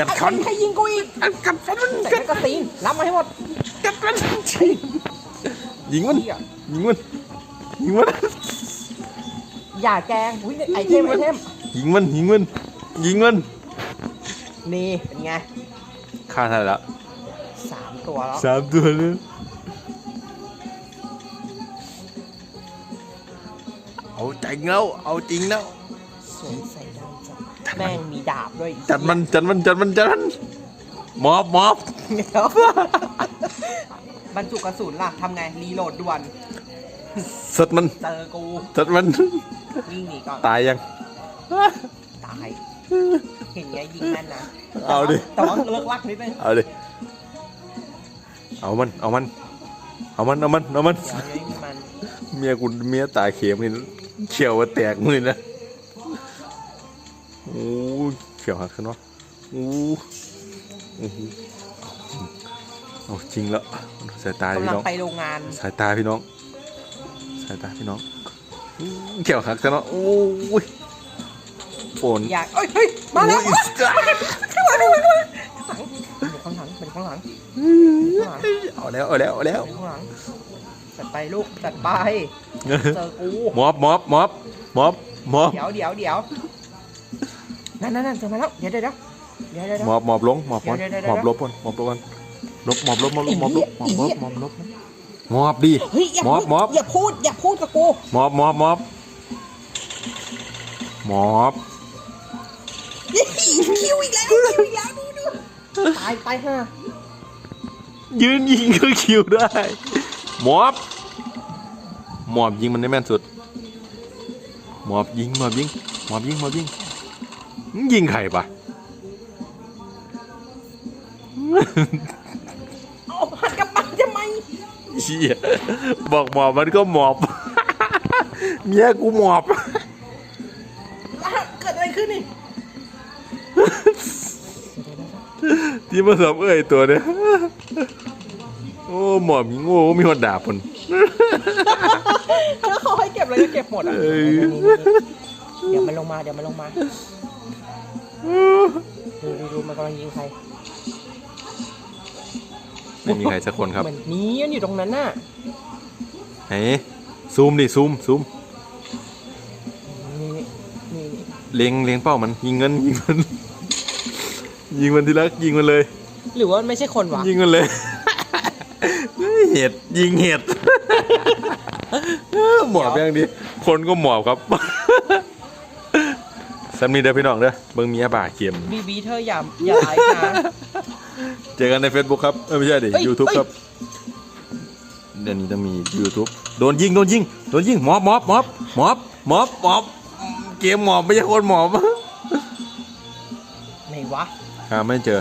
กัดคันใครยิงกูอีกอันกัดฟันมันกัดกกาซีนรับมาให้หมดกัดมันยิงมันยิงมันยิงมันอย่าแกงอุ้ยไอเทมไอเทมยิงมันยิงมันยิงมันนี่เป็นไงฆ่าทันแล้วสามตัวแล้วสามตัวเลยเอาใจเงาเอาจริงแล้วสวมใส่ด แม่งมีดาบด้วยจัดมันจัดมันจัดมันจัดมันมอบมอบเดี๋ยวบรรจุกระสุนล่ะทำไงรีโหลดด่วนสัดมันเจอกูสัดมันวิ่งหนีก่อนตายยังตายเห็นไงยิงแม่นนะเอาดิแต่ว่าเลิกลักนิดนึงเอาดิเอามันเอามันเอามันเอามันเอามันเดี๋ยวนี้มันเมียกูเมียตายเข็มนี่เขียวว่าแตกมือนะ โอ้ยเขียวหักขึ้นวะโอ้โอ้โหเอาจริงแล้วสายตาพี่กำลังน้องไปโรงงานสายตาพี่น้อง สายตาพี่น้องอื้อเขียวหักกันเนาะโอ้ยโอนอยากเอ้ยเฮ้ยมาแล้วโอ้ยข้างหลังข้างหลังข้างหลังเป็นข้างหลังเป็นข้างหลังเอาแล้วเอาแล้วเอาแล้วเป็นข้างหลังจัดไปลูกจัดไปเจอกูมอบมอบมอบมอบมอบเดี๋ยวเดี๋ยวเดี๋ยว นั่นนั่นนั่นเจอมาแล้วเดี๋ยวเดี๋ยวเดี๋ยวเดี๋ยวเดี๋ยวเดี๋ยวหมอบหมอบลงหมอบก่อนเดี๋ยวเดี๋ยวหมอบเดี๋ลยวบก่อนหมอบลบก่อนลบหมอบลบหมอบลบหมอบลบหมอบลบอี๋หมอบลบหมอบดีเฮ้ยอย่าหมอบพูดหมอบอย่าพูดอย่าพูดกับกูหมอบหมอบหมอบหมอบคิวอีกแล้วคิวอีกแล้วดูดูตายตายห่ายืนยิงก็คิวได้หมอบหมอบยิงมันได้แม่นสุดหมอบยิงหมอบยิงหมอบยิงหมอบยิง ยิงใครปะเอาหันกลับมาทำไมเชี่ยบอกหมอบมันก็หมอบเมียกูหมอบแล้วเกิดอะไรขึ้นนี่ที่มาสอบเอ้ยตัวเนี่ยโอ้หมอบยิงโง่มีคนด่าคนแล้วเขาให้เก็บอะไรก็เก็บหมดอะ เอ้ยเดี๋ยวมันลงมา เดี๋ยวมันลงมา ดูดูดูมันกำลังยิงใคร ไม่มีใครสักคนครับเหมือนนี้มันอยู่ตรงนั้นน่ะไหนซูมดิซูมซูมนี่นี่นี่เล็งเล็งเป้ามันยิงเงินยิงมัน ยิงมันทีละยิงมันเลย หรือว่ามันไม่ใช่คนวะยิงมันเลย เห็ดยิงเห็ด หมอบอย่างดีคนก็หมอบครับ สันมีเด้อพี่น้องเด้อเบิ่งเมียบ่าเข็มบีบีเธออย่าอย่าไลค์นะเจอกันใน Facebook ครับเอ้ยไม่ใช่ดิ เอ้ย YouTube เอ้ยครับเดี๋ยวนี้จะมี YouTube โดนยิงโดนยิงโดนยิงหมอบหมอบหมอบหมอบหมอบหมอบเกมหมอบไม่ใช่คนหมอบ ไหนวะ หาไม่เจอ